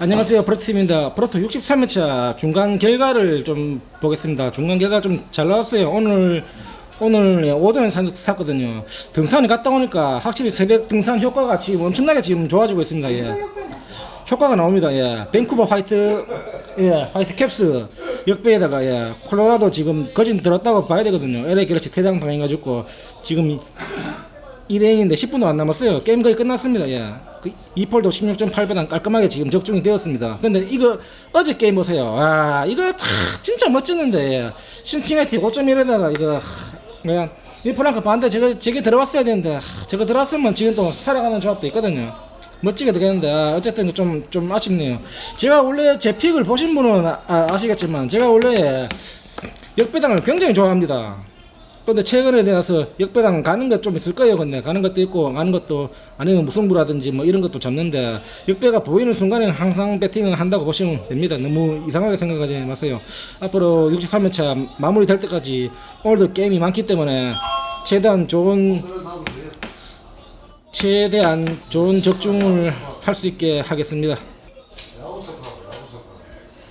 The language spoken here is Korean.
안녕하세요. 프로팀입니다. 프로토 63회차 중간 결과를 좀 보겠습니다. 중간 결과 좀 잘 나왔어요. 오늘 오늘 예, 오전에 산- 샀거든요. 등산에 갔다 오니까 확실히 새벽 등산 효과가 지금 엄청나게 지금 좋아지고 있습니다. 예. 효과가 나옵니다. 예. 밴쿠버 화이트 예, 화이트 캡스 역배에다가 예, 콜로라도 지금 거진 들었다고 봐야 되거든요. LA 갤럭시 퇴장 당해가지고 지금 이- 2대0인데 10분도 안 남았어요. 게임 거의 끝났습니다. 예. 그 2폴도 16.8배당 깔끔하게 지금 적중이 되었습니다. 근데 이거 어제 게임 보세요. 아, 이거 다 진짜 멋지는데. 예. 신칭하이트 5.1에다가 이거 하, 그냥 이 프랑크 반대 저거 저게 들어왔어야 되는데 하, 저거 들어왔으면 지금 또 살아가는 조합도 있거든요. 멋지게 되겠는데 아, 어쨌든 좀좀 아쉽네요. 제가 원래 제 픽을 보신 분은 아, 아, 시겠지만 제가 원래 역배당을 굉장히 좋아합니다. 근데 최근에 대해서 역배당 가는 것 좀 있을 거예요. 근데 가는 것도 있고 가는 것도 아니면 무승부라든지 뭐 이런 것도 잡는데 역배가 보이는 순간에는 항상 배팅을 한다고 보시면 됩니다. 너무 이상하게 생각하지 마세요. 앞으로 63회차 마무리 될 때까지 오늘도 게임이 많기 때문에 최대한 좋은 최대한 좋은 적중을 할 수 있게 하겠습니다.